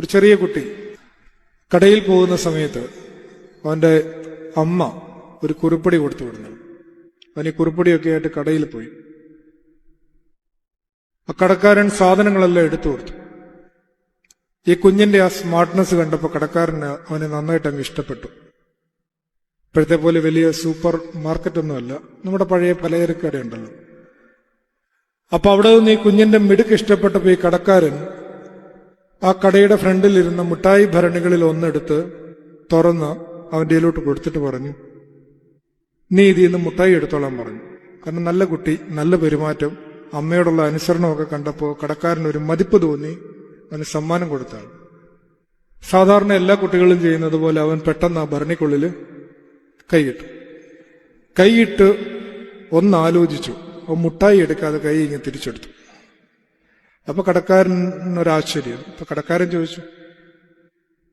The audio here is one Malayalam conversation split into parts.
ഒരു ചെറിയ കുട്ടി. കടയിൽ പോകുന്ന സമയത്ത് അവന്റെ അമ്മ ഒരു കുറിപ്പടി കൊടുത്തു വിടുന്നു. അവൻ ഈ കുറിപ്പടിയൊക്കെ ആയിട്ട് കടയിൽ പോയി. ആ കടക്കാരൻ സാധനങ്ങളെല്ലാം എടുത്തു കൊടുത്തു. ഈ കുഞ്ഞിന്റെ ആ സ്മാർട്ട്നെസ് കണ്ടപ്പോൾ കടക്കാരന് അവനെ നന്നായിട്ട് അങ്ങ് ഇഷ്ടപ്പെട്ടു. ഇപ്പോഴത്തെ പോലെ വലിയ സൂപ്പർ മാർക്കറ്റ് ഒന്നുമല്ല നമ്മുടെ പഴയ പലചരക്കടയുണ്ടല്ലോ അപ്പൊ അവിടെ നിന്ന് ഈ കുഞ്ഞിന്റെ മിടുക്ക് ഇഷ്ടപ്പെട്ടപ്പോ ഈ കടക്കാരൻ ആ കടയുടെ ഫ്രണ്ടിൽ ഇരുന്ന മിഠായി ഭരണികളിൽ ഒന്നെടുത്ത് തുറന്ന് അവന്റെയിലോട്ട് കൊടുത്തിട്ട് പറഞ്ഞു നീ ഇതിൽ നിന്ന് മുട്ടായി എടുത്തോളാൻ പറഞ്ഞു. കാരണം നല്ല കുട്ടി നല്ല പെരുമാറ്റം അമ്മയോടുള്ള അനുസരണമൊക്കെ കണ്ടപ്പോൾ കടക്കാരനൊരു മതിപ്പ് തോന്നി അവന് സമ്മാനം കൊടുത്താണ്. സാധാരണ എല്ലാ കുട്ടികളും ചെയ്യുന്നത് പോലെ അവൻ പെട്ടെന്ന് ആ ഭരണിക്കുള്ളിൽ കൈയിട്ടു. കൈയിട്ട് ഒന്നാലോചിച്ചു. അവൻ മുട്ടായി എടുക്കാതെ കൈ ഇങ്ങനെ തിരിച്ചെടുത്തു. അപ്പൊ കടക്കാരനൊരാശ്ചര്യം അപ്പൊ കടക്കാരൻ ചോദിച്ചു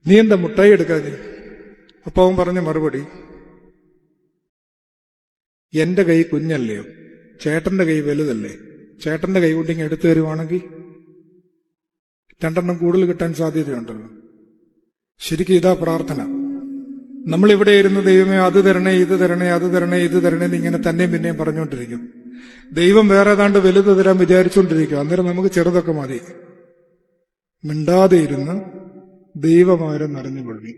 നീ എന്താ മുട്ടായി എടുക്കാതെ അപ്പൊ അവൻ പറഞ്ഞ മറുപടി എന്റെ കൈ കുഞ്ഞല്ലയോ ചേട്ടന്റെ കൈ വലുതല്ലേ. ചേട്ടന്റെ കൈ കൊണ്ട് ഇങ്ങനെ എടുത്തു തരുവാണെങ്കിൽ രണ്ടെണ്ണം കൂടുതൽ കിട്ടാൻ സാധ്യതയുണ്ടല്ലോ. ശരിക്കും ഇതാ പ്രാർത്ഥന. നമ്മളിവിടെ ഇരുന്ന് ദൈവമേ അത് തരണേ ഇത് തരണേ അത് തരണേ ഇത് തരണേ എന്ന് ഇങ്ങനെ തന്നെയും പിന്നെയും പറഞ്ഞുകൊണ്ടിരിക്കും. ദൈവം വേറെ ഏതാണ്ട് വലുത് തരാൻ വിചാരിച്ചുകൊണ്ടിരിക്കും അന്നേരം നമുക്ക് ചെറുതൊക്കെ മതി. മിണ്ടാതെ ഇരുന്ന് ദൈവമാരം നിറഞ്ഞുകൊള്ളി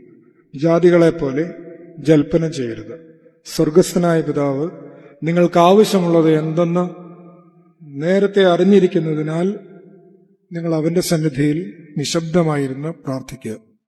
ജാതികളെ പോലെ ജൽപ്പന ചെയ്യരുത്. സ്വർഗസ്ഥനായ പിതാവ് നിങ്ങൾക്ക് ആവശ്യമുള്ളത് എന്തെന്ന് നേരത്തെ അറിഞ്ഞിരിക്കുന്നതിനാൽ നിങ്ങൾ അവന്റെ സന്നിധിയിൽ നിശബ്ദമായിരുന്ന് പ്രാർത്ഥിക്കുക.